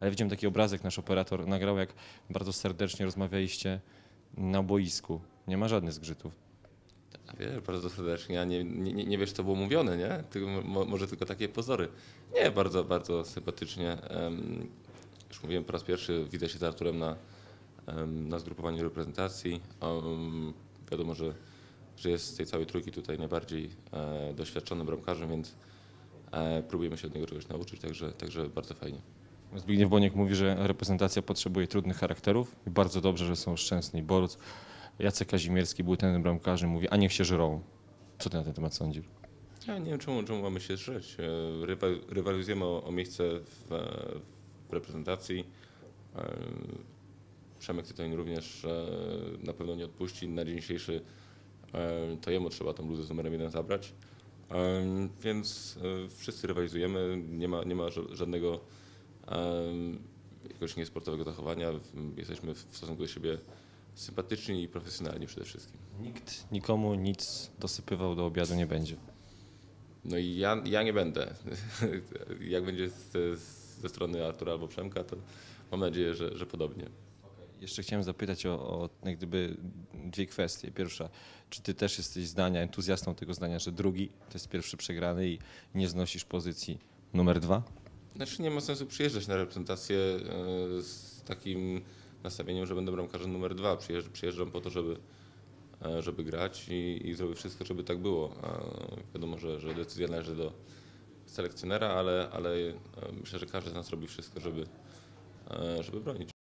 Ale widziałem taki obrazek, nasz operator nagrał, jak bardzo serdecznie rozmawialiście na boisku. Nie ma żadnych zgrzytów. Wiesz, bardzo serdecznie, a nie, nie, nie- wiesz, co było mówione, nie? Mo, może tylko takie pozory. Nie, bardzo, bardzo sympatycznie. Em, już mówiłem po raz pierwszy, widzę się z Arturem na, em, na zgrupowaniu reprezentacji. Em, wiadomo, że, że jest z tej całej trójki tutaj najbardziej e, doświadczonym bramkarzem, więc e, próbujemy się od niego czegoś nauczyć, także, także bardzo fajnie. Zbigniew Boniek mówi, że reprezentacja potrzebuje trudnych charakterów i bardzo dobrze, że są Szczęsny i Boruc. Jacek Kazimierski był ten bramkarzy, mówi, a niech się żrą. Co ty na ten temat sądzisz? Ja nie wiem, czemu, czemu mamy się drzeć. E, Rywa- Rywalizujemy o, o miejsce w, w reprezentacji. E, Przemek Tytoń również e, na pewno nie odpuści. Na dzień dzisiejszy to jemu trzeba tą bluzę z numerem jeden zabrać. Więc wszyscy rywalizujemy. Nie ma, nie ma ża- żadnego jakiegoś niesportowego zachowania. Jesteśmy w stosunku do siebie sympatyczni i profesjonalni przede wszystkim. Nikt nikomu nic dosypywał do obiadu nie będzie. No i ja, ja nie będę. Jak będzie ze, ze strony Artura albo Przemka, to mam nadzieję, że, że podobnie. Jeszcze chciałem zapytać o, o gdyby dwie kwestie. Pierwsza, czy ty też jesteś zdania, entuzjastą tego zdania, że drugi to jest pierwszy przegrany i nie znosisz pozycji numer dwa? Znaczy nie ma sensu przyjeżdżać na reprezentację e, z takim nastawieniem, że będę bramkarzem numer dwa. Przyjeżdżam, przyjeżdżam po to, żeby, e, żeby grać i, i zrobię wszystko, żeby tak było. Wiadomo, że, że decyzja należy do selekcjonera, ale, ale e, myślę, że każdy z nas robi wszystko, żeby, żeby bronić.